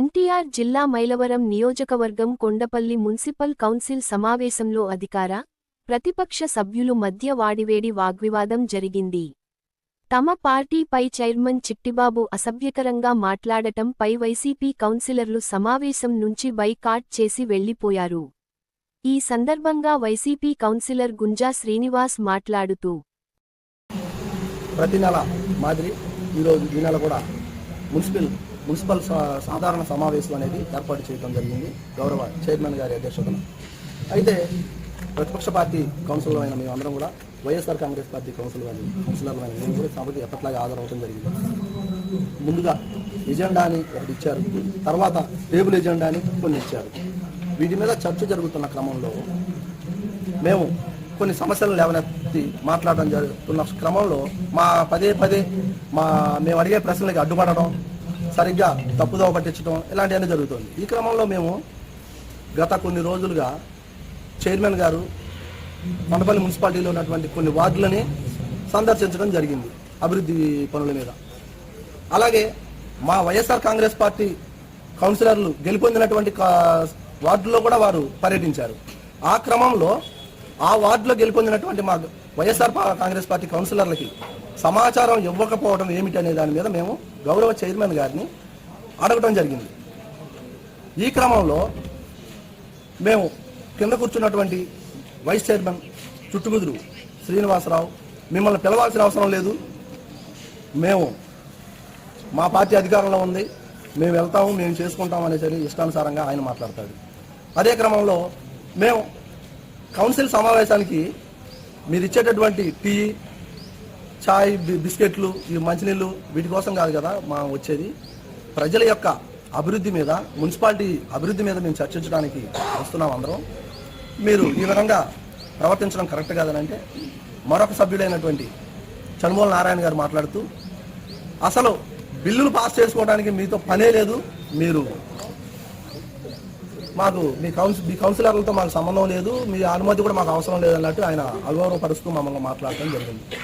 ఎన్టీఆర్ జిల్లా మైలవరం నియోజకవర్గం Kondapalli municipal council సమావేశంలో అధికార ప్రతిపక్ష సభ్యులు మధ్య వాడివేడి వాగ్వివాదం జరిగింది. తమ పార్టీపై చైర్మన్ చిట్టిబాబు అసభ్యకరంగా మాట్లాడటంపై వైసీపీ కౌన్సిలర్లు సమావేశం నుంచి బైకాట్ చేసి వెళ్ళిపోయారు. ఈ సందర్భంగా వైసీపీ కౌన్సిలర్ గుంజా శ్రీనివాస్ మాట్లాడుతూ ప్రతి నెల మాదిరి ఈరోజు ఈ నెల కూడా మున్సిపల్ మున్సిపల్ సాధారణ సమావేశం అనేది ఏర్పాటు చేయడం జరిగింది. గౌరవ చైర్మన్ గారి అధ్యక్షతన. అయితే ప్రతిపక్ష పార్టీ కౌన్సిలర్ అయిన మేమందరం కూడా వైఎస్ఆర్ కాంగ్రెస్ పార్టీ కౌన్సిల్ అని కౌన్సిలర్లు అయిన మేము కూడా సభకి ఎప్పట్లాగా హాజరవడం జరిగింది. ముందుగా ఎజెండా అని ఒకటి ఇచ్చారు. తర్వాత టేబుల్ ఎజెండా అని కొన్ని ఇచ్చారు. వీటి మీద చర్చ జరుగుతున్న క్రమంలో మేము కొన్ని సమస్యలు లేవనెత్తి మాట్లాడడం జరుగుతున్న క్రమంలో మా పదే పదే మా మేము అడిగే ప్రశ్నలకి అడ్డుపడడం సరిగ్గా తప్పుదోవ పట్టించడం ఇలాంటివన్నీ జరుగుతుంది. ఈ క్రమంలో మేము గత కొన్ని రోజులుగా చైర్మన్ గారు కొండపల్లి మున్సిపాలిటీలో ఉన్నటువంటి కొన్ని వార్డులని సందర్శించడం జరిగింది అభివృద్ధి పనుల మీద. అలాగే మా వైఎస్ఆర్ కాంగ్రెస్ పార్టీ కౌన్సిలర్లు గెలుపొందినటువంటి కా- వార్డుల్లో కూడా వారు పర్యటించారు. ఆ క్రమంలో ఆ వార్డులో గెలుపొందినటువంటి మా వైఎస్ఆర్ కాంగ్రెస్ పార్టీ కౌన్సిలర్లకి సమాచారం ఇవ్వకపోవడం ఏమిటి అనే దాని మీద మేము గౌరవ చైర్మన్ గారిని అడగడం జరిగింది. ఈ క్రమంలో మేము కింద కూర్చున్నటువంటి వైస్ చైర్మన్ చుట్టుకుదురు శ్రీనివాసరావు మిమ్మల్ని పిలవాల్సిన అవసరం లేదు. మేము మా పార్టీ అధికారంలో ఉంది. మేము వెళ్తాము మేము చేసుకుంటాం అనేసరి ఇష్టానుసారంగా ఆయన మాట్లాడతాడు. అదే క్రమంలో మేము కౌన్సిల్ సమావేశానికి మీరు ఇచ్చేటటువంటి టీ చాయ్ బిస్కెట్లు ఈ మంచినీళ్ళు వీటి కోసం కాదు కదా మా వచ్చేది. ప్రజల యొక్క అభివృద్ధి మీద మున్సిపాలిటీ అభివృద్ధి మీద మేము చర్చించడానికి వస్తున్నాం అందరం. మీరు ఈ విధంగా ప్రవర్తించడం కరెక్ట్ కాదనంటే మరొక సభ్యుడైనటువంటి చనుమూల నారాయణ గారు మాట్లాడుతూ అసలు బిల్లులు పాస్ చేసుకోవడానికి మీతో పనే లేదు మీరు మాకు మీ కౌన్సిల్ మీ కౌన్సిలర్లతో మాకు సంబంధం లేదు మీ అనుమతి కూడా మాకు అవసరం లేదు అన్నట్టు ఆయన అగౌరవపరుస్తూ మమ్మల్ని మాట్లాడటం జరిగింది.